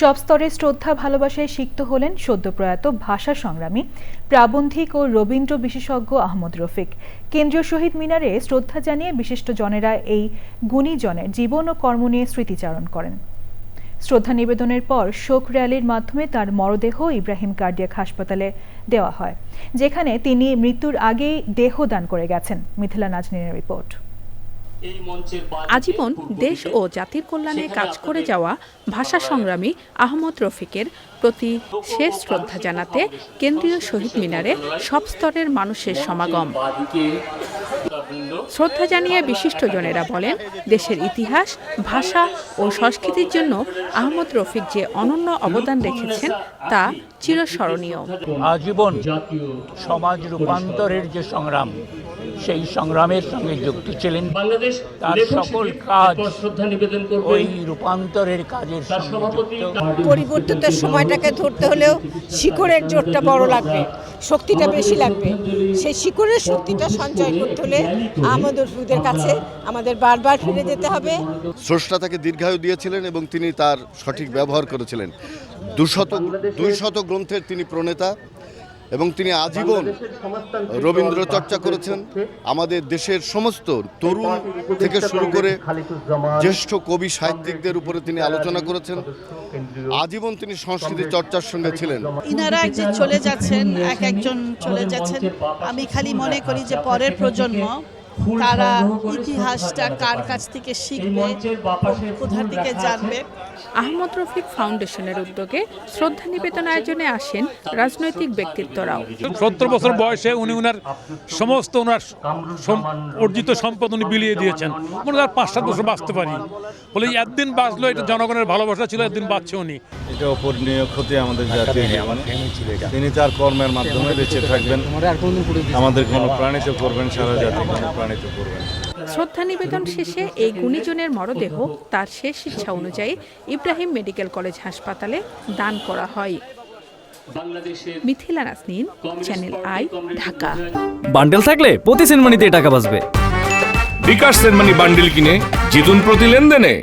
সব স্তরে শ্রদ্ধা, ভালোবাসায় সিক্ত হলেন সদ্যপ্রয়াত ভাষা সংগ্রামী, প্রাবন্ধিক ও রবীন্দ্র বিশেষজ্ঞ আহমদ রফিক। কেন্দ্রীয় শহীদ মিনারে শ্রদ্ধা জানিয়ে বিশিষ্ট জনেরা এই গুণীজনের জীবন ও কর্ম নিয়ে স্মৃতিচারণ করেন। শ্রদ্ধা নিবেদনের পর শোক র্যালির মাধ্যমে তার মরদেহ ইব্রাহিম কার্ডিয়াক হাসপাতালে দেওয়া হয়, যেখানে তিনি মৃত্যুর আগেই দেহ দান করে গেছেন। মিথিলা নাজনীনের রিপোর্ট। আজীবন দেশ ও জাতির কল্যাণে কাজ করে যাওয়া ভাষা সংগ্রামী আহমদ রফিকের প্রতি শেষ শ্রদ্ধা জানাতে কেন্দ্রীয় শহীদ মিনারে সব স্তরের মানুষের সমাগম। শ্রদ্ধা জানিয়ে বিশিষ্টজনেরা বলেন দেশের ইতিহাস ভাষা ও সংস্কৃতির জন্য আহমদ রফিক যে অনন্য অবদান রেখেছেন তা চিরস্মরণীয়। আজীবন সমাজ রূপান্তরের যে সংগ্রাম সেই সংগ্রামের সঙ্গে যুক্ত ছিলেন। বাংলাদেশ তার সকল কাজ শ্রদ্ধা নিবেদন ওই রূপান্তরের কাজের। পরিবর্তিত সময়টাকে ধরতে হলেও শিকড়ের জোরটা বড় লাগবে শক্তিটা বেশি লাগবে। সেই শিকড়ের শক্তিটা সঞ্চয় করতে হলে আমাদের কাছে আমাদের বারবার ফিরে যেতে হবে। স্রষ্টা তাকে দীর্ঘায়ু দিয়েছিলেন এবং তিনি তার সঠিক ব্যবহার করেছিলেন। দুশত দুই শত গ্রন্থের তিনি প্রণেতা। এবং তিনি আজীবন রবীন্দ্র চর্চা করেছেন। আমাদের দেশের সমস্ত তরুণ থেকে শুরু করে জ্যেষ্ঠ কবি সাহিত্যিকদের উপরে তিনি আলোচনা করেছেন। আজীবন তিনি সংস্কৃতি চর্চার সঙ্গে ছিলেন। ইনারা একজন চলে যাচ্ছেন, এক একজন চলে যাচ্ছেন। আমি খালি মনে করি যে পরের প্রজন্ম তারা ইতিহাসটা কার কাছ থেকে শিখবে কোথা থেকে জানবে? আহমদ রফিক ফাউন্ডেশনের উদ্যোগে শ্রদ্ধা নিবেদন আয়োজনে আসেন রাজনৈতিক ব্যক্তিত্বরাও। সত্তর বছর বয়সে উনি উনার সমস্ত ওনার অর্জিত সম্পদ উনি বিলিয়ে দিয়েছেন। মনে হয় আর পাঁচ সাত বছর বাঁচতে পারি। বলে একদিন বাঁচলো এটা জনগণের ভালোবাসা ছিল একদিন বাঁচছে উনি। এটা অপূরণীয় ক্ষতি আমাদের জাতীয় তিনি তার কর্মের মাধ্যমে বেঁচে থাকবেন। আমাদেরকে অনুপ্রাণিত করবেন সারা জাতিকে অনুপ্রাণিত করবেন। শ্রদ্ধা নিবেদন শেষে এই গুণীজনের মরদেহ তার শেষ ইচ্ছা অনুযায়ী ইব্রাহিম মেডিকেল কলেজ হাসপাতালে দান করা হয়। বাংলাদেশের Mithila Nasnin channel I Dhaka. Bundle থাকলে প্রতি সিনেমানিতে টাকা বাঁচবে। বিকাশ সেনমানি বান্ডিল কিনে জিতুন প্রতি লেনদেনে।